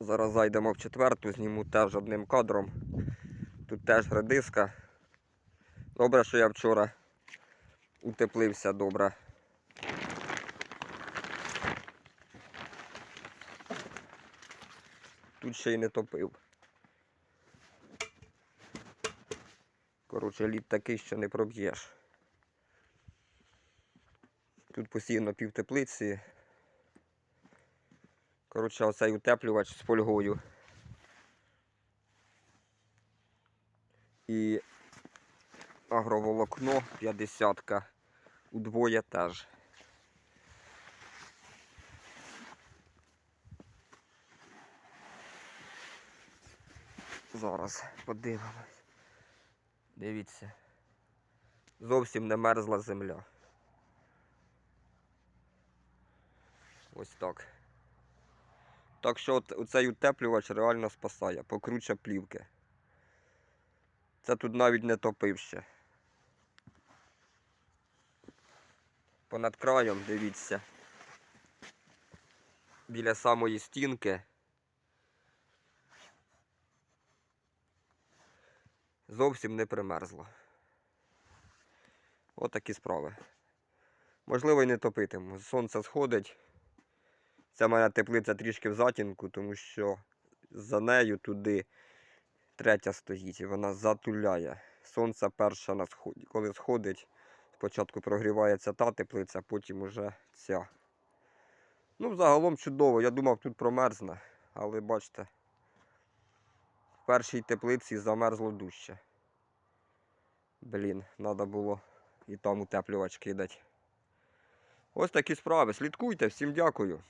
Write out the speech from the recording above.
Зараз зайдемо в четверту, зніму теж одним кадром. Тут теж редиска. Добре, що я вчора утеплився добре. Тут ще й не топив. Коротше, лід такий, що не проб'єш. Тут постійно пів теплиці. Коротше, оцей утеплювач з фольгою. І агроволокно 50 удвоє теж. Зараз подивимось. Дивіться. Зовсім не мерзла земля. Ось так. Так що от, оцей утеплювач реально спасає, покруче плівки. Це тут навіть не топив ще. Понад краєм, дивіться. Біля самої стінки. Зовсім не примерзло. От такі справи. Можливо, і не топитиму. Сонце сходить. Ця мене теплиця трішки в затінку, тому що за нею туди третя стоїть і вона затуляє. Сонце перше на сході. Коли сходить, спочатку прогрівається та теплиця, потім уже ця. Ну, загалом чудово. Я думав, тут промерзне, але бачите, в першій теплиці замерзло дужче. Блін, треба було і там утеплювач кидати. Ось такі справи. Слідкуйте, всім дякую.